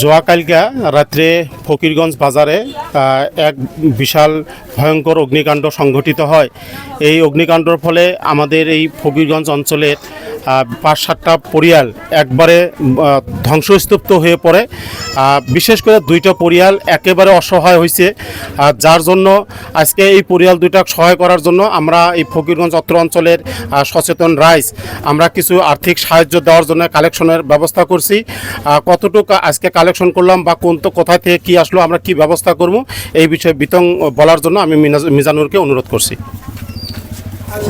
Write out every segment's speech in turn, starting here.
জোয়াকালকা রাত্রে ফকিরগঞ্জ বাজারে এক বিশাল ভয়ঙ্কর অগ্নিকাণ্ড সংঘটিত হয়। এই অগ্নিকাণ্ডর ফলে আমাদের এই ফকিরগঞ্জ অঞ্চলের পাঁচ সাতটা পরিয়াল একবারে আহ, ধ্বংসস্তূপ্ত হয়ে পড়ে বিশেষ করে দুইটা পরিয়াল একেবারে অসহায় হয়েছে যার জন্য আজকে এই পরিয়াল দুইটা সহায় করার জন্য আমরা এই ফকিরগঞ্জ অত্র অঞ্চলের সচেতন রাইস আমরা কিছু আর্থিক সাহায্য দেওয়ার জন্য কালেকশনের ব্যবস্থা করছি। কতটুকু আজকে কালেকশন করলাম বা কোন তো কোথায় থেকে কি আসলো আমরা কি ব্যবস্থা করব এই বিষয়ে বিতং বলার জন্য আমি মিজানুরকে অনুরোধ করছি।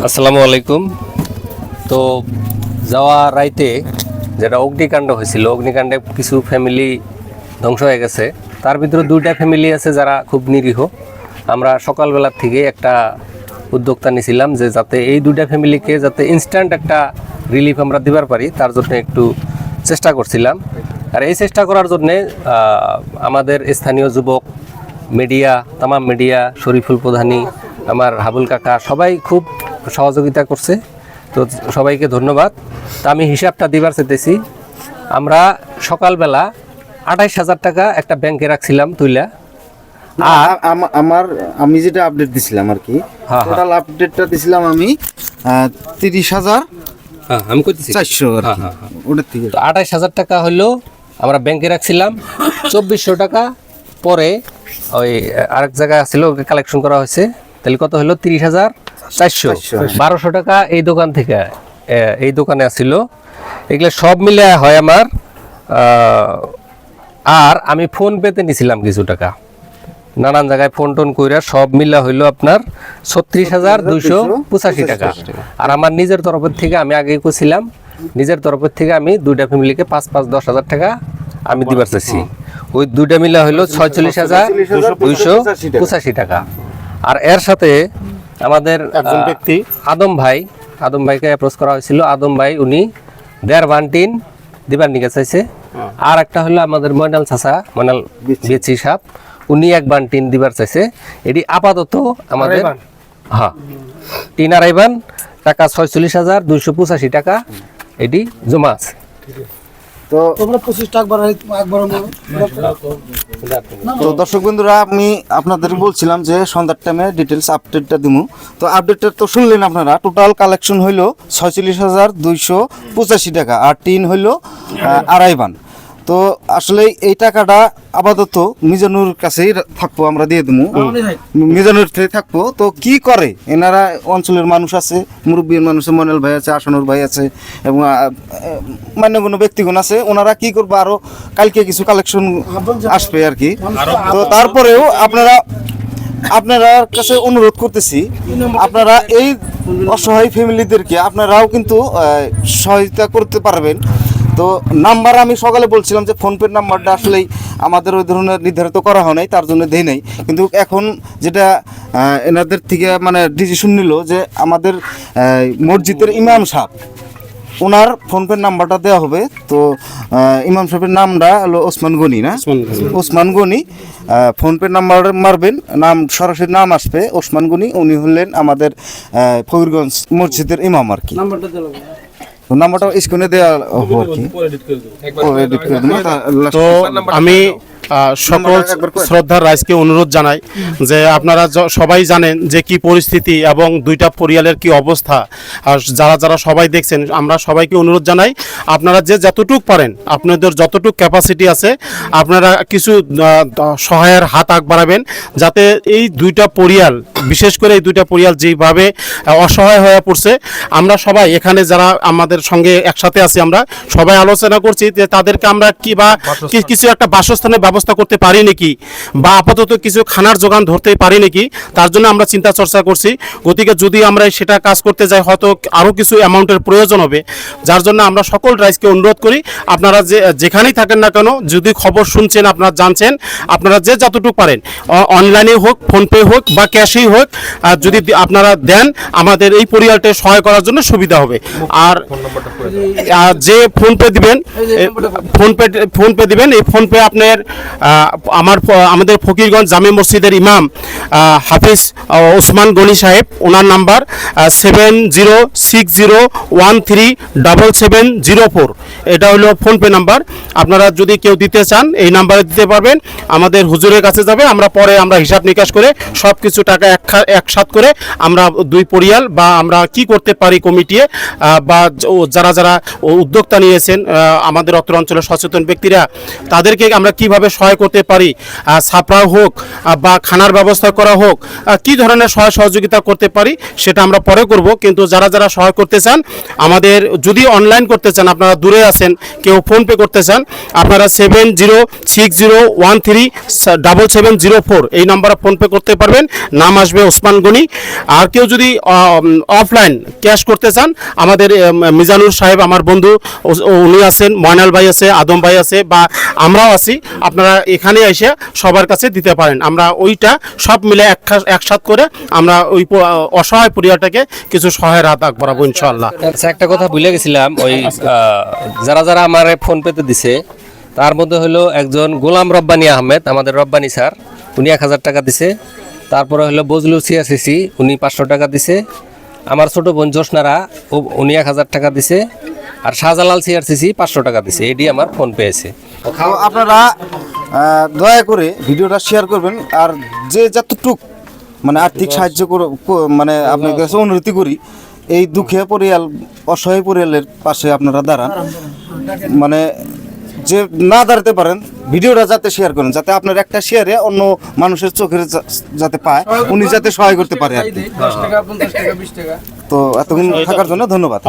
আসসালামু আলাইকুম। তো যাওয়া রাইতে যেটা অগ্নিকাণ্ড হয়েছিল, অগ্নিকাণ্ডে কিছু ফ্যামিলি ধ্বংস হয়ে গেছে। তার ভিতরে দুইটা ফ্যামিলি আছে যারা খুব নিরীহ। আমরা সকালবেলার থেকে একটা উদ্যোক্তা নিয়েছিলাম যে যাতে এই দুইটা ফ্যামিলিকে যাতে ইনস্ট্যান্ট একটা রিলিফ আমরা দিবার পারি, তার জন্য একটু চেষ্টা করছিলাম। আর এই চেষ্টা করার জন্যে আমাদের স্থানীয় যুবক মিডিয়া তামাম মিডিয়া শরীফুল প্রধানী, আমার হাবুল কাকা সবাই খুব সহযোগিতা করছে। তো সবাইকে ধন্যবাদ। তা আমি হিসাবটা দিবার চেতেছি আমরা সকালবেলা আঠাইশ হাজার টাকা একটা ব্যাংকে রাখছিলাম তুইলা। আর আমার আমি যেটা আপডেট দিছিলাম আর কি টোটাল আপডেটটা দিছিলাম আমি তিরিশ হাজার হ্যাঁ আমি করতেছি চারশো ওটার থেকে। আঠাইশ হাজার টাকা হলো আমরা ব্যাংকে রাখছিলাম। চব্বিশশো টাকা পরে ওই আরেক জায়গায় ছিল কালেকশন করা হয়েছে। তাহলে কত হলো তিরিশ হাজার। চারশো। বারোশো টাকা এই দোকান থেকে এই দোকানে আসছিল এগুলো সব মিলে হয় আমার আর আমি ফোন পেতে নিছিলাম কিছু টাকা। নানান জায়গায় ফোন টোন কইরা সব মিলা হইল আপনার ছত্রিশ হাজার দুইশো পঁচাশি টাকা। আর আমার নিজের তরফের থেকে আমি আগে করছিলাম নিজের তরফের থেকে আমি দুইটা ফ্যামিলিকে পাঁচ পাঁচ দশ হাজার টাকা আমি দিবার চাইছি। ওই দুইটা মিলা হইল ছয়চল্লিশ হাজার দুইশো পঁচাশি টাকা। আর এর সাথে আমাদের একজন ব্যক্তি। আদম ভাই আদম ভাইকে অ্যাপ্রোচ করা হয়েছিল। আদম ভাই উনি দেড় বান্টিন দিবার নিকে চাইছে আর একটা হলো আমাদের ময়নাল চাষা ময়নাল বেচি। সাপ। উনি এক বান্টিন দিবার চাইছে। এটি আপাতত আমাদের হ্যাঁ। টিন আড়াইবান টাকা ছয়চল্লিশ হাজার দুইশো পঁচাশি টাকা এটি জমা আছে। তো তো দর্শক বন্ধুরা, আমি আপনাদের বলছিলাম যে সন্ধ্যার টাইমে ডিটেলস আপডেটটা দিব তো আপডেটটা তো শুনলেন আপনারা টোটাল কালেকশন হইল ছয়চল্লিশ হাজার দুইশো পঁচাশি টাকা, আর টিন হইল আড়াই বান। তো আসলে এই টাকাটা আপাতত মিজানুর কাছেই থাকব আমরা দিয়ে দেবো মিজানুর থেকে থাকব। তো কি করে? এনারা অঞ্চলের মানুষ আছে মুরব্বীর মানুষ মনেল ভাই আছে আসানুর ভাই আছে এবং আহ, মান্যগণ্য ব্যক্তিগণ আছে। ওনারা কি করব? আরও কালকে কিছু কালেকশন আসবে আর কি তো তারপরেও আপনারা আপনারা কাছে অনুরোধ করতেছি আপনারা এই অসহায় ফ্যামিলিদেরকে আপনারাও কিন্তু সহায়তা করতে পারবেন। তো নাম্বার আমি সকালে বলছিলাম যে ফোনপের নাম্বারটা আসলেই আমাদের ওই ধরনের নির্ধারিত করা হয় নাই তার জন্য দেই নাই। কিন্তু এখন যেটা এনাদের থেকে মানে ডিসিশন নিল যে আমাদের মসজিদের ইমাম সাহেব ওনার ফোনপের নাম্বারটা দেওয়া হবে। তো ইমাম সাহেবের নামটা হলো ওসমান গনি না? ওসমান গনি। ওসমান গনি নাম্বার মারবেন নাম সরাসরি নাম আসবে ওসমান গনি উনি হলেন আমাদের ফকিরগঞ্জ মসজিদের ইমাম আর কি। নাম্বারটা স্ক্রিনে দেওয়া হবে আর কি? ও, edit করে দেবো। তা তো আমি সকল শ্রদ্ধার রাইজকে অনুরোধ জানাই যে আপনারা সবাই জানেন যে কি পরিস্থিতি এবং দুইটা পরিয়ালের কি অবস্থা। আর যারা যারা সবাই দেখছেন আমরা সবাইকে অনুরোধ জানাই আপনারা যে যতটুক পারেন আপনাদের যতটুক ক্যাপাসিটি আছে আপনারা কিছু সহায়ের হাত আগ বাড়াবেন যাতে এই দুইটা পরিয়াল বিশেষ করে এই দুইটা পরিয়াল যেভাবে অসহায় হয়ে পড়ছে আমরা সবাই এখানে যারা আমাদের সঙ্গে একসাথে আছি আমরা সবাই আলোচনা করছি যে তাদেরকে আমরা কি বা কিছু একটা বাসস্থানের ব্যবস্থা করতে পারি নাকি? বা আপাতত কিছু খানার যোগান ধরতে পারি নাকি? তার জন্য আমরা চিন্তা চর্চা করছি। গতিকে যদি আমরা সেটা কাজ করতে যাই হয়তো আরও কিছু অ্যামাউন্টের প্রয়োজন হবে। যার জন্য আমরা সকল রাইজকে অনুরোধ করি আপনারা যে যেখানেই থাকেন না কেন যদি খবর শুনছেন আপনারা জানছেন আপনারা যে যতটুকু পারেন অনলাইনে হোক ফোনপে হোক বা ক্যাশেই হোক যদি আপনারা দেন আমাদের এই পরিয়ালটা সহায় করার জন্য সুবিধা হবে। আর যে ফোনপে দিবেন ফোনপে ফোনপে দিবেন এই ফোনপে আপনার আমার আমাদের ফকিরগঞ্জ জামে মসজিদের ইমাম হাফিজ ওসমান গনি সাহেব, ওনার number seven zero six zero one three double seven zero four এটা হলো ফোনপে নাম্বার আপনারা যদি কেউ দিতে চান, এই নাম্বারে দিতে পারবেন। আমাদের হুজুরের কাছে যাবে, আমরা পরে আমরা হিসাব নিকাশ করে সব কিছু টাকা এক একসাথ করে আমরা দুই পরিয়াল বা আমরা কি করতে পারি কমিটিয়ে বা যারা যারা উদ্যোক্তা নিয়েছেন আমাদের অত্র অঞ্চলের সচেতন ব্যক্তিরা, তাদেরকে আমরা কীভাবে সহায় করতে পারি ছাপড়া হোক বা খানার ব্যবস্থা করা হোক কি ধরনের সহায় সহযোগিতা করতে পারি সেটা আমরা পরে করব। কিন্তু যারা যারা সহায় করতে চান, আমাদের যদি অনলাইন করতে চান, আপনারা দূরে আছেন, কেউ ফোনপে করতে চান, আপনারা seven zero six zero one three double seven zero four এই নাম্বারে ফোনপে করতে পারবেন। নাম আসবে ওসমান গনি। আর কেউ যদি অফলাইন ক্যাশ করতে চান, আমাদের মিজানুর সাহেব, আমার বন্ধু উনি আছেন, ময়নাল ভাই আছে, আদম ভাই আছে, বা আমরাও আছি। আপনারা এখানে এসে সবার কাছে দিতে পারেন। আমরা ওইটা সব মিলে এক একসাথ করে আমরা ওই অসহায় পরিবারটাকে কিছু সহায়ের হাত আগ বাড়াবো ইনশাল্লাহ আচ্ছা একটা কথা ভুলে গেছিলাম ওই আহ, যারা যারা আমার ফোন পেতে দিছে তার মধ্যে হলো একজন গোলাম রব্বানি আহমেদ আমাদের রব্বানি স্যার। উনি এক হাজার টাকা দিছে। তারপরে হলো বজলু সিয়াসিসি উনি পাঁচশো টাকা দিছে। আমার ছোট বোন জোসনারা ও- উনি এক হাজার টাকা দিছে। আর শাহজালাল সিআরসিসি পাঁচশো টাকা দিছে। এটি আমার ফোন পেয়েছে। আপনারা দয়া করে ভিডিওটা শেয়ার করবেন আর যে যতটুক মানে আর্থিক সাহায্য করো- মানে আপনার কাছে অনুরোধ করি এই দুঃখে পরিয়াল অসহায় পরিয়ালের পাশে আপনারা দাঁড়ান। মানে যে না দাঁড়াতে পারেন ভিডিওটা যাতে শেয়ার করেন যাতে আপনার একটা শেয়ারে অন্য মানুষের চোখের যাতে পায় উনি যাতে সহায় করতে পারে আর কি। তো এতক্ষণ থাকার জন্য ধন্যবাদ।